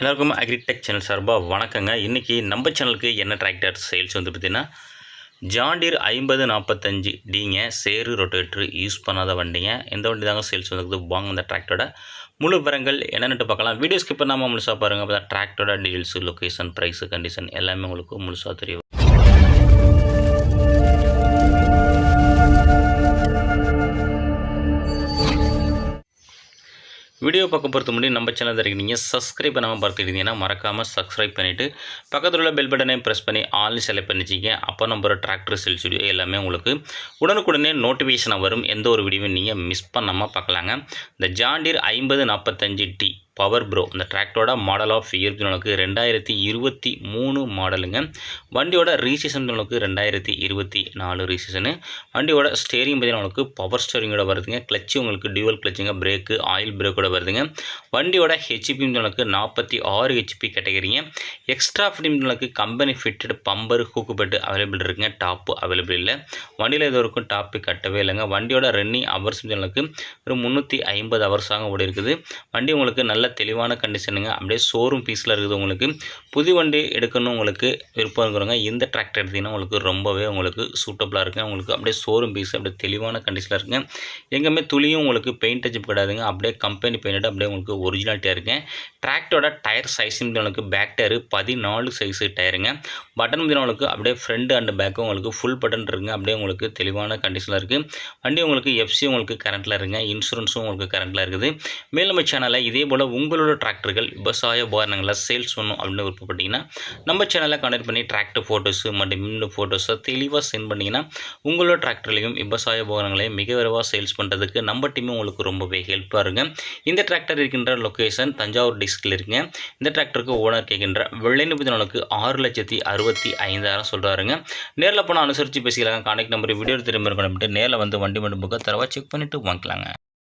எல்லாருக்கும் agritech channel சார்பாக வணக்கங்க. இன்றைக்கி நம்ம சேனலுக்கு என்ன டிராக்டர் சேல்ஸ் வந்து பார்த்திங்கன்னா ஜாண்டியர் ஐம்பது நாற்பத்தஞ்சு டிங்க சேரு ரொட்டேட்ரு யூஸ் பண்ணாத வண்டிங்க. எந்த வண்டி தாங்க சேல்ஸ் வந்துருக்குது வாங்க அந்த டிராக்டரோட முழு விவரங்கள் என்னென்னு பார்க்கலாம். வீடியோ ஸ்கிப் பண்ணாமல் முழுசாக பாருங்கள் அப்போ தான் டிராக்டரோட டீட்டெயில்ஸு லொக்கேஷன் ப்ரைஸு கண்டிஷன் எல்லாமே உங்களுக்கு முழுசாக தெரியும். வீடியோ பக்கம் பொறுத்த முடியும் நம்ம சேனல் இருக்கீங்க சப்ஸ்கிரைப் பண்ணாமல் பார்த்துக்கிட்டீங்கன்னா மறக்காமல் சப்ஸ்கிரைப் பண்ணிவிட்டு பக்கத்தில் உள்ள பெல் பட்டனை ப்ரெஸ் பண்ணி ஆல் செலக்ட் பண்ணிச்சிங்க. அப்போ நம்ம டிராக்டர் செல் ஸ்டுடியோ எல்லாமே உங்களுக்கு உடனுக்குடனே நோட்டிஃபிகேஷனாக வரும். எந்த ஒரு வீடியோவும் நீங்கள் மிஸ் பண்ணாமல் பார்க்கலாங்க. இந்த ஜாண்டீர் ஐம்பது நாற்பத்தஞ்சு டி பவர் ப்ரோ இந்த டிராக்டரோட மாடல் ஆஃப் இயர் உனக்கு ரெண்டாயிரத்தி இருபத்தி மூணு மாடலுங்க வண்டியோட ரீசேஷன் உங்களுக்கு ரெண்டாயிரத்தி இருபத்தி நாலு ரீசேஷனு வண்டியோட ஸ்டேரிங் பார்த்தீங்கன்னா உங்களுக்கு பவர் ஸ்டேரிங்கோட வருதுங்க. கிளச்சு உங்களுக்கு டியூவல் கிளச்சுங்க பிரேக்கு ஆயில் பிரேக்கோட வருதுங்க. வண்டியோட ஹெச்பி உங்களுக்கு நாற்பத்தி ஆறு ஹெச்பி கேட்டகரிங்க எக்ஸ்ட்ரா ஃபிட்டிங் உங்களுக்கு company fitted bumper hook bed available இருக்குங்க. டாப்பு அவைலபிள் இல்லை. வண்டியில் இது வரைக்கும் டாப்பு கட்டவே இல்லைங்க. வண்டியோட ரன்னிங் ஹவர்ஸ் உங்களுக்கு ஒரு முந்நூற்றி ஐம்பது ஹவர்ஸாக ஓடி இருக்குது வண்டி உங்களுக்கு நல்ல தெளிவான கண்டிஷனுங்க அப்படியே ஷோரூம் பீஸில் இருக்குது உங்களுக்கு. புது வண்டி எடுக்கணும் உங்களுக்கு விருப்பம் இருக்கிறவங்க இந்த டிராக்டர் எடுத்திங்கன்னா உங்களுக்கு ரொம்பவே உங்களுக்கு சூட்டபுளாக இருக்குங்க. உங்களுக்கு அப்படியே ஷோரூம் பீஸ் அப்படியே தெளிவான கண்டிஷனில் இருக்குங்க. எங்கேயுமே துளியும் உங்களுக்கு பெயிண்ட் அஜிப் கிடையாதுங்க. அப்படியே கம்பெனி பெயிண்ட் அப்படியே உங்களுக்கு ஒரிஜினாலிட்டியாக இருக்குங்க. டிராக்டரோட டயர் சைஸ் உங்களுக்கு பேக் டயரு பதினாலு சைஸு டயருங்க பட்டன் உங்களுக்கு அப்படியே ஃப்ரண்ட் அண்ட் பேக்கும் உங்களுக்கு ஃபுல் பட்டன் இருக்குங்க. அப்படியே உங்களுக்கு தெளிவான கண்டிஷனில் இருக்குது வண்டி உங்களுக்கு எஃப்சி உங்களுக்கு கரண்ட்டில் இருக்குங்க. இன்சூரன்ஸும் உங்களுக்கு கரண்ட்டில் இருக்குது. மேலும் சேனலில் இதே போல் உங்களோட டிராக்டர்கள் விவசாய உபகரணங்களை சேல்ஸ் பண்ணணும் அப்படின்னு விருப்பப்பட்டீங்கன்னா நம்ம சேனலில் கனெக்ட் பண்ணி டிராக்டர் ஃபோட்டோஸு மற்றும் மின்னு ஃபோட்டோஸை தெளிவாக சென்ட் பண்ணிங்கன்னா உங்களோட டிராக்டர்லையும் விவசாய உபகரணங்களையும் மிக விரைவாக சேல்ஸ் பண்ணுறதுக்கு நம்ம டீமும் உங்களுக்கு ரொம்பவே ஹெல்ப்பாக இருங்க இந்த டிராக்டர் இருக்கின்ற லொக்கேஷன் தஞ்சாவூர் டிஸ்ட்ரிக்டில் இருக்குங்க. இந்த டிராக்டருக்கு ஓனர் கேட்கின்ற வெள்ளை நாளுக்கு ஆறு லட்சத்தி அறுபத்தி ஐந்தாயிரம் சொல்கிறாருங்க நேரில் போனால் அனுசரித்து பேசிக்கலாங்க. கான்டாக்ட் நம்பர் வீடியோ திரும்ப இருக்கணும் நேரில் வந்து வண்டி மட்டும் புக்கை தரவா செக் பண்ணிவிட்டு வாங்கிக்கலாங்க.